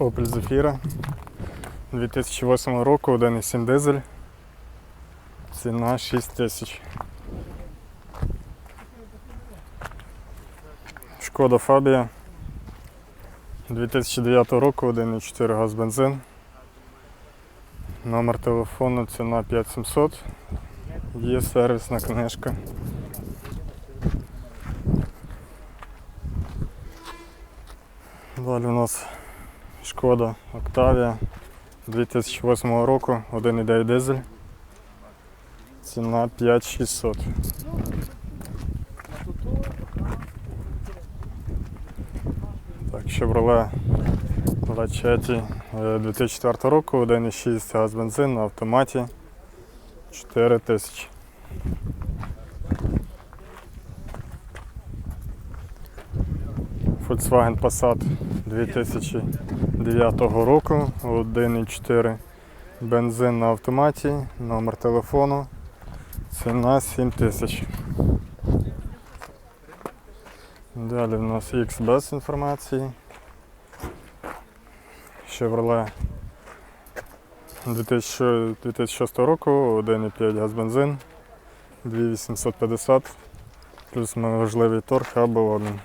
Opel Zafira 2008 року, 1,7 дизель. Ціна 6 тисяч. Шкода Фабія 2009 року, 1,4 газ бензин. Номер телефону ціна 5700. Є сервісна книжка. Далі у нас Шкода Октавія 2008 року, 1,9 дизель. Ціна 5600. Так, Chevrolet Lachetti е, 2004 року, 1,6 газ бензин на автоматі 4000. Volkswagen Passat 2009 року, 1,4 бензин на автоматі, номер телефону, ціна 7000. Далі в нас X без інформації. Chevrolet 2006 року, 1,5 газ бензин, 2850, плюс можливий торг або обмін.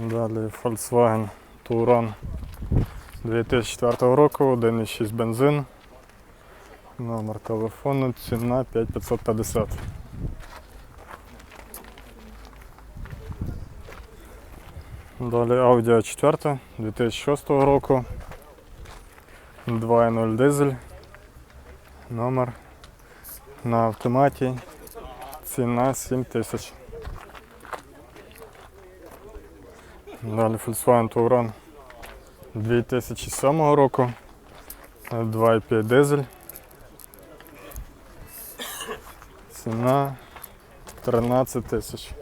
Далі Volkswagen Touran 2004 року, 1,6 бензин. Номер телефону, ціна 5550. Далі Audi A4 2006 року. 2.0 дизель. Номер на автоматі. Ціна 7000. Далі Volkswagen Touran 2007 року. 2,5 дизель. Ціна 13 тисяч.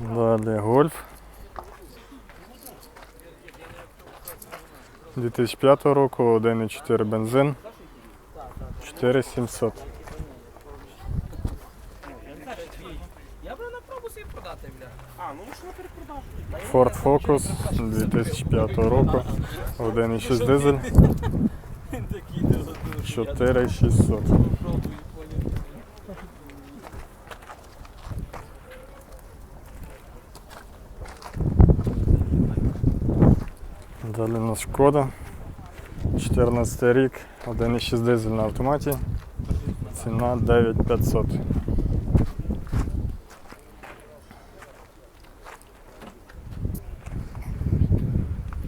Далі гольф. 2005 року, 1,4 бензин. 4700. Ford Focus 2005 року, 1,6 дизель, Такий не готовий. 4600. Далі у нас шкода. 14 рік, 1,6 дизель на автоматі. Ціна 9500.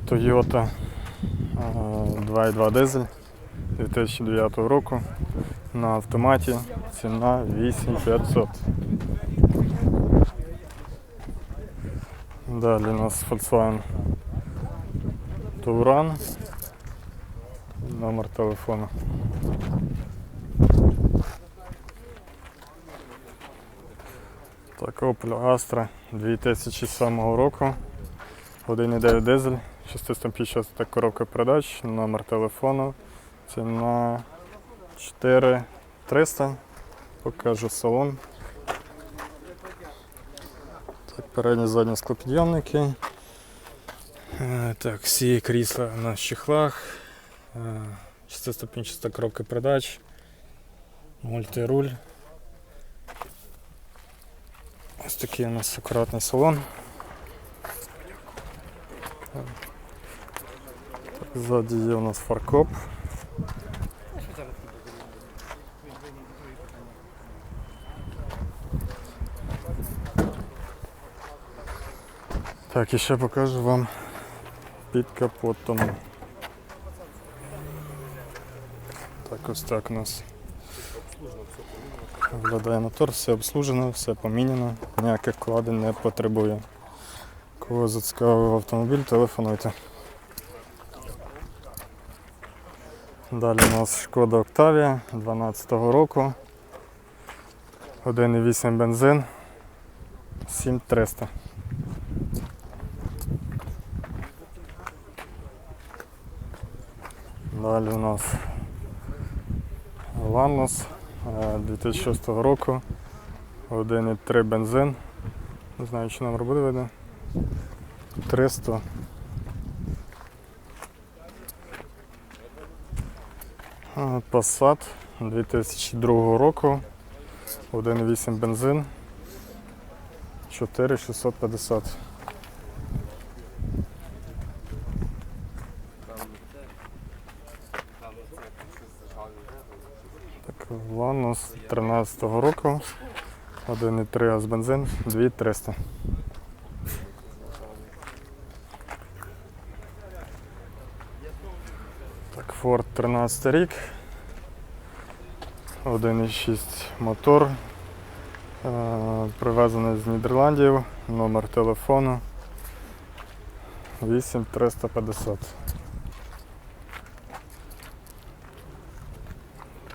Toyota е, 2,2 дизель 2009 року. На автоматі ціна 8500. Далі у нас Volkswagen Туран. Номер телефону. Так, Opel Astra 2007 року. 1,9 дизель, 650 коробка передач, номер телефону. Ціна 4300. Покажу салон. Так, передні задні склопідйомники. Е, Так, всі крісла на чехлах. Е, Шестиступінчаста коробка передач. Мультируль. Ось такий у нас акуратний салон. Ззаді є у нас фаркоп. Так, і ще покажу вам під капотом. Так, ось так у нас виглядає мотор, все обслужено, все поміняно, ніяких вкладень не потребує. Кого зацікавив автомобіль, телефонуйте. Далі у нас шкода Октавія 12 року. 1,8 бензин 7300. Далі у нас Ланос е, 2006 року. 1,3 бензин. Не знаю, чи номер буде видно. 300. Passat 2002 року. 1,8 бензин. 4650. Так, Ланос 13-го року. 1,3 газ бензин, 2300. Так, Ford 13 рік. 1,6 мотор. Е, Привезений з Нідерландів. Номер телефону 8350.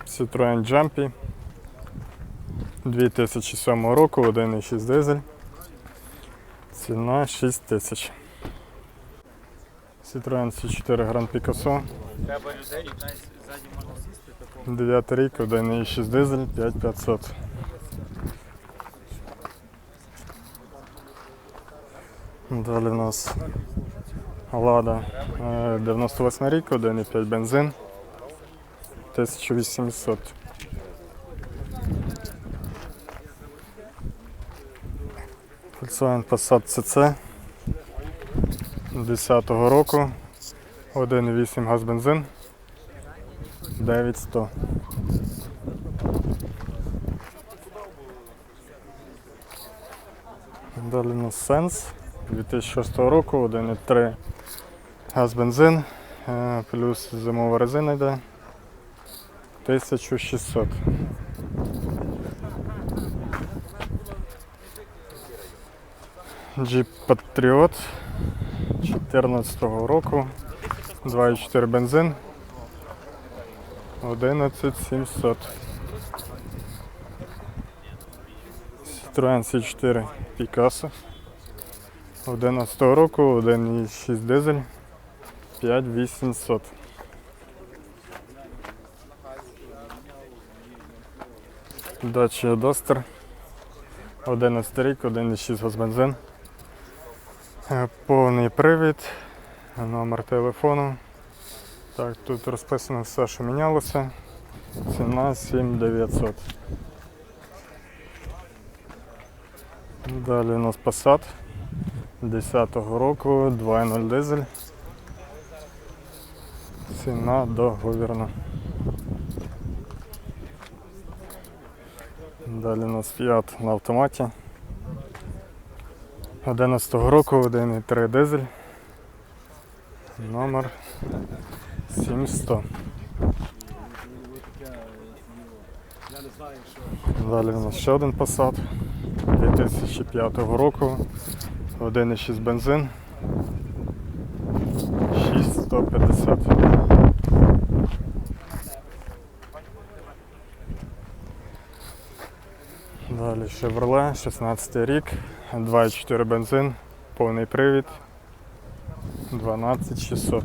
Citroen Jumpy 2007 року, 1,6 дизель. Ціна 6 тисяч. Citroen C4 Grand Picasso. Треба людей, ззаді можна сісти, такого. 9 рік, 1,6 дизель, 5500. Далі у нас Лада е, 98 рік, 1,5 бензин, 1800. Volkswagen Passat CC 10 року, 1,8 газ бензин, 9100. Далі у нас Sense 2006 року, 1,3 газ бензин, е, плюс зимова резина йде. 1600. Jeep Patriot 14 року, 2,4 бензин, 11700. Citroen C4 Picasso 11 року, 1,6 дизель, 5800. Dacia Duster 11 рік, 1,6 газбензин. Е, Повний привід, номер телефону. Так, тут розписано все, що мінялося. Ціна 7900. Далі у нас Passat 10-го року, 2.0 дизель. Ціна договірна. Далі у нас Fiat на автоматі. 11-го року, 1.3 дизель. Номер 700. Далі у нас ще один Passat 2005 року. 1,6 бензин. 6150. Далі Chevrolet, 16 рік, 2,4 бензин, повний привід, 12600.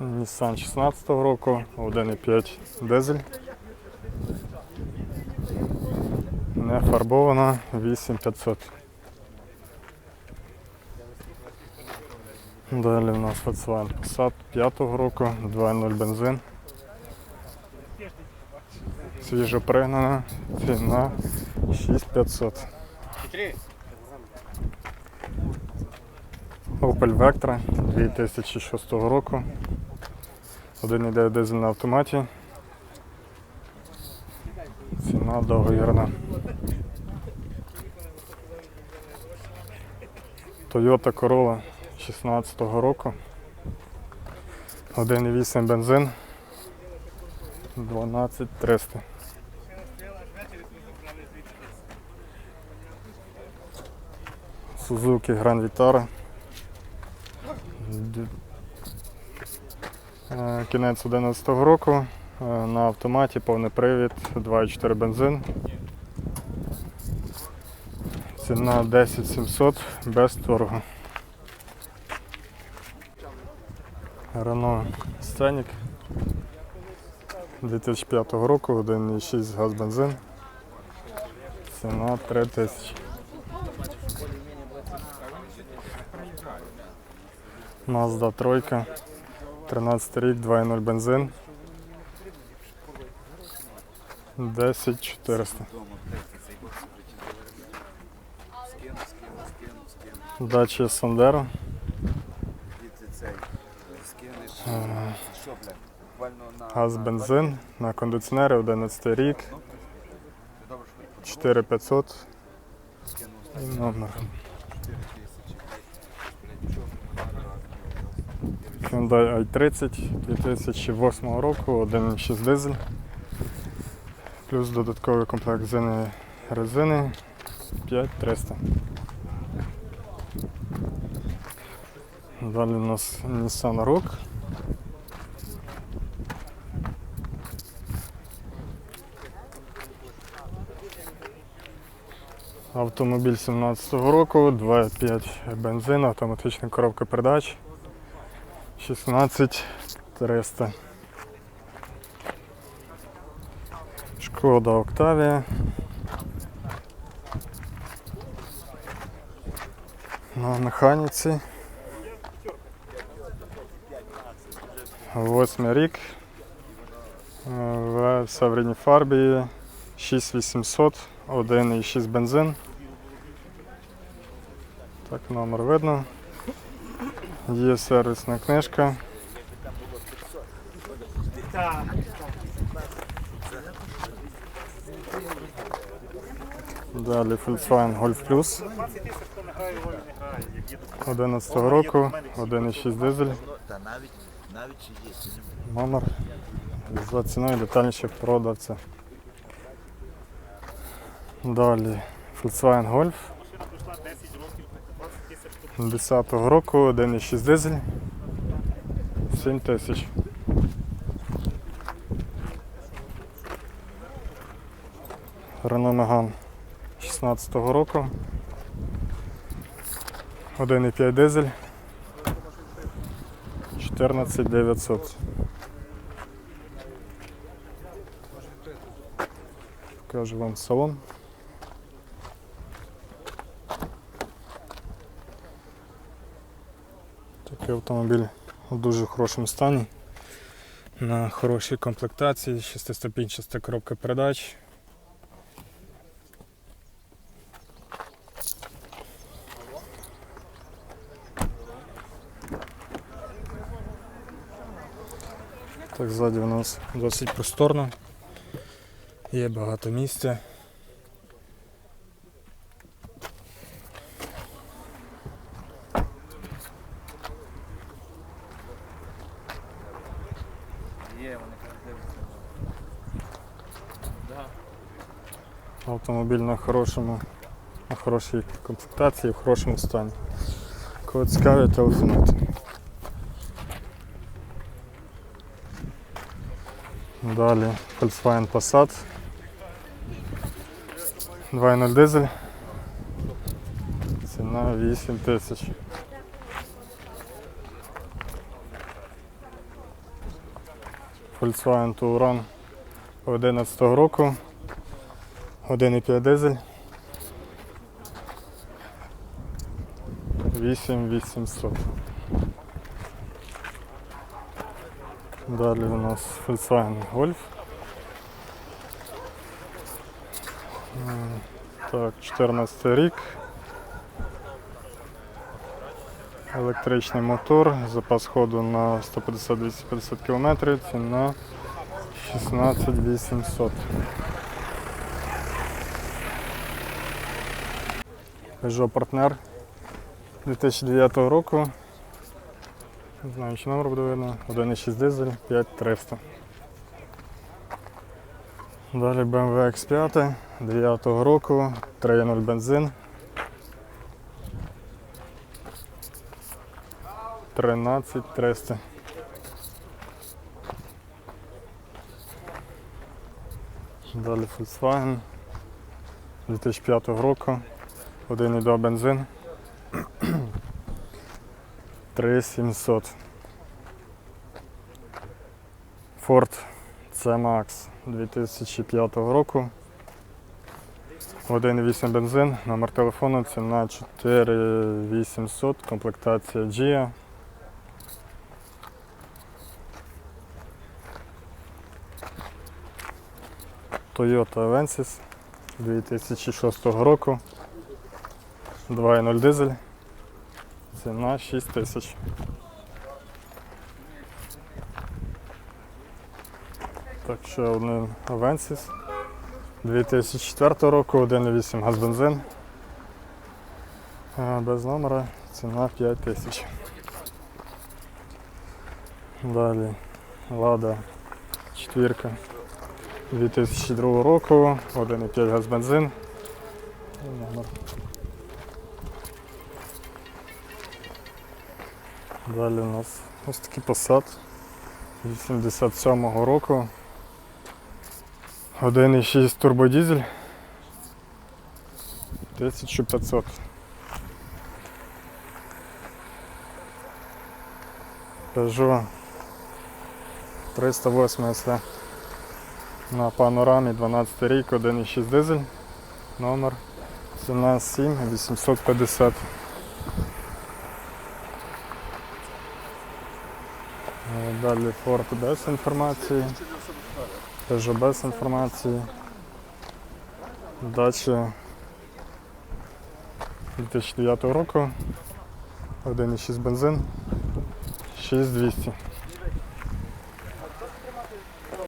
Nissan 16 року, 1,5 дизель. Не фарбована 8500. Далі у нас Volkswagen Passat 5 року, 2.0 бензин. Свіжо пригнана, ціна 6500. Opel Vectra 2006 року. 1,9 дизель на автоматі. Ціна договірна. Toyota Corolla 16 року. 1,8 бензин. 12300. Suzuki Grand Vitara. Кінець 11 року. Е, На автоматі повний привід, 2,4 бензин. Ціна 10 700 без торгу. Renault Scenic 2005 року, 1,6 газ бензин. Ціна 3 Mazda тройка. 13 рік, 2,0 бензин. 10 400. Дача скинеш. Е. Газ бензин на кондиціонері 11 рік, Ти добре, що хоч 4500 і номер. Hyundai i30 2008 року, 1,6 дизель. Плюс додатковий комплект зини резини 5300. Далі у нас Nissan Rogue. Автомобіль 17-го року, 2,5 бензин, автоматична коробка передач. 16 300. Шкода Октавія. На механіці. Восьмий рік. Е, В савріній фарбі 6800, 1,6 бензин. Так, номер видно. Є сервісна книжка. Далі Volkswagen Golf Plus 11 року, 1,6 дизель, номер за ціною детальніше продавця. Далі Volkswagen Golf 10 року, 1,6 дизель, 7 тисяч. Renault Megane 16 року. 1,5 дизель. 14 900. Покажу вам салон. Такий автомобіль у дуже хорошому стані. На хорошій комплектації, шестиступінчаста коробка передач. Так, ззаді у нас досить просторно. Є багато місця. Є, вони так дивляться. Да. Автомобіль на хорошому, на хорошій комплектації, в хорошому стані. Кого цікавить, телефонуйте. Далі Volkswagen Passat. 2.0 дизель. Ціна 8 тисяч. Volkswagen Touran 11 року. 1,5 дизель. 8800. Далі у нас Volkswagen Golf. Так, 14 рік. Електричний мотор, запас ходу на 150-250 км, ціна 16800. Peugeot партнер 2009 року. Не знаю, чи номер буде видно. 1,6 дизель, 5300. Далі BMW X5 9 року, 3.0 бензин. 13300. Далі Volkswagen 2005 року. 1,2 бензин. 3700. Ford C-Max 2005 року. 1,8 бензин, номер телефону, ціна 4800, комплектація GIA. Toyota Avensis 2006 року. 2.0 дизель. Ціна 6 тисяч. Так, ще один Avensis 2004 року, 1.8 газ бензин. Е, Без номера, ціна 5 тисяч. Далі Лада четвірка 2002 року, 1,5 газ бензин. Номер. Далі у нас ось такий посад 87-го року. 1,6 турбодизель 1500. 308, 380 на панорамі 12 рік, 1,6 дизель, номер 17850. Далі форт без інформації. Peugeot без інформації. Дача 2009 року. 1,6 бензин. 6200.